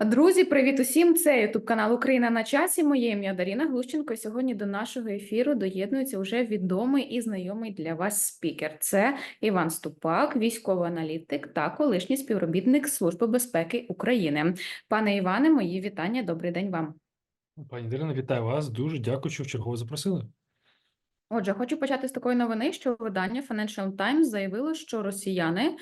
Друзі, привіт усім! Це Ютуб канал Україна на часі. Моє ім'я Даріна Глущенко. Сьогодні до нашого ефіру доєднується вже відомий і знайомий для вас спікер. Це Іван Ступак, військовий аналітик та колишній співробітник Служби безпеки України. Пане Іване, мої вітання. Добрий день вам. Пані Дарина, вітаю вас. Дуже дякую, що вчергово запросили. Отже, хочу почати з такої новини, що видання Financial Times заявило, що росіяни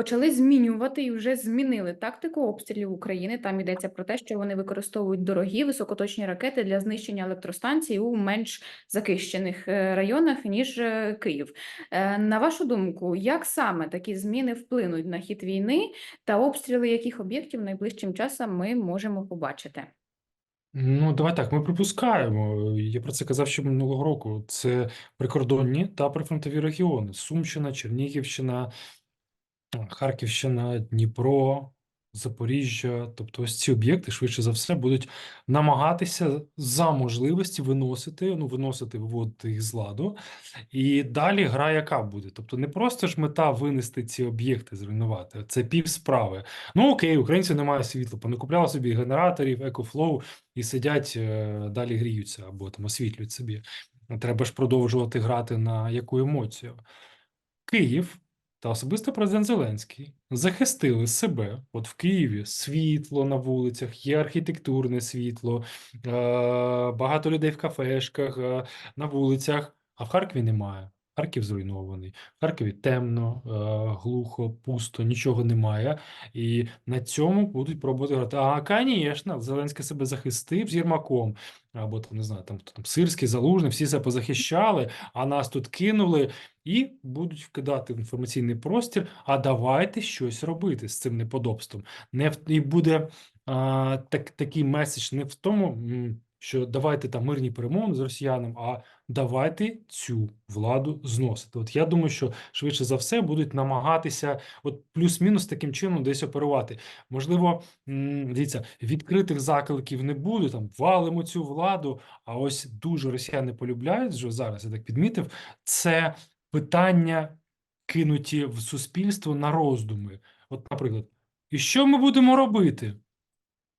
почали змінювати і вже змінили тактику обстрілів України. Там йдеться про те, що вони використовують дорогі високоточні ракети для знищення електростанцій у менш захищених е, районах ніж е, Київ. Е, На вашу думку, як саме такі зміни вплинуть на хід війни та обстріли яких об'єктів найближчим часом ми можемо побачити? Ну, давай так, ми припускаємо. Я про це казав ще минулого року. Це прикордонні та прифронтові регіони: Сумщина, Чернігівщина, Харківщина, Дніпро, Запоріжжя. Тобто, ось ці об'єкти швидше за все будуть намагатися за можливості виносити, ну, виносити, виводити їх з ладу. І далі гра яка буде? Тобто, не просто ж мета винести ці об'єкти, зруйнувати, це пів справи. Ну окей, українці не мають світла, понакупляли собі генераторів, екофлоу і сидять е, далі гріються або там освітлюють собі. Треба ж продовжувати грати на яку емоцію. Київ та особисто президент Зеленський захистили себе. От в Києві світло на вулицях, є архітектурне світло, е, багато людей в кафешках, е, на вулицях, а в Харкові немає. Харків зруйнований. В Харкові темно, е, глухо, пусто, нічого немає. І на цьому будуть пробувати грати. А, звісно, Зеленський себе захистив з Єрмаком. Або там не знаю, там там Сирський, Залужний, всі себе позахищали, а нас тут кинули і будуть вкидати в інформаційний простір. А давайте щось робити з цим неподобством. Не в і буде а, так, такий меседж не в тому, що давайте там мирні перемовини з росіянами, а давайте цю владу зносити. От я думаю, що швидше за все будуть намагатися, от плюс-мінус таким чином десь оперувати. Можливо, дивіться, відкритих закликів не буде там валимо цю владу. А ось дуже росіяни полюбляють вже зараз. Я так підмітив, це питання кинуті в суспільство на роздуми. От, наприклад, і що ми будемо робити?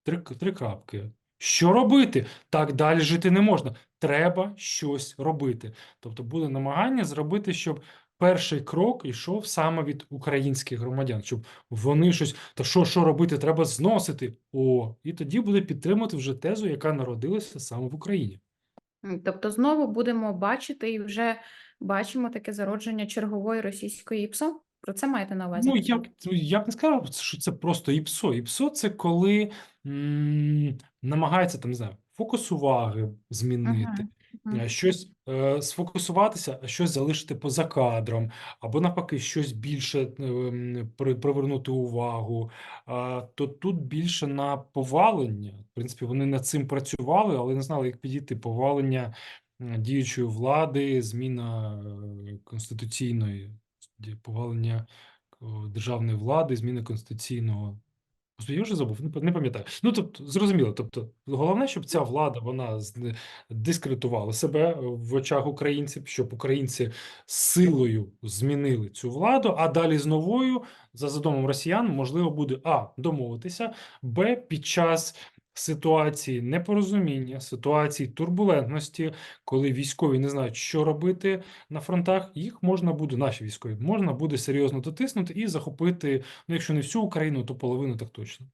Три, три крапки. Що робити? Так далі жити не можна. Треба щось робити. Тобто буде намагання зробити, щоб перший крок йшов саме від українських громадян, щоб вони щось, та що, що робити, треба зносити. О, і тоді буде підтримувати вже тезу, яка народилася саме в Україні. Тобто знову будемо бачити і вже бачимо таке зародження чергової російської ПСО? Про це маєте на увазі? Ну, як, ну, я б не сказав, що це просто ІПСО. ІПСО – це коли м, намагається там, не знаю, фокус уваги змінити, Мгм, е, щось е, сфокусуватися, а щось залишити поза кадром, або навпаки, щось більше е, м, при- привернути увагу. А, то тут більше на повалення. В принципі, вони над цим працювали, але не знали, як підійти. Повалення м, діючої влади, зміна е, конституційної повалення державної влади, зміни конституційного. Я вже забув, не пам'ятаю. Ну, тобто, зрозуміло. Тобто, головне, щоб ця влада вона зне- дискредитувала себе в очах українців, щоб українці силою змінили цю владу, а далі з новою, за задумом росіян, можливо, буде а. домовитися, б. під час ситуації непорозуміння, ситуації турбулентності, коли військові не знають, що робити на фронтах, їх можна буде, наші військові, можна буде серйозно дотиснути і захопити, ну якщо не всю Україну, то половину так точно.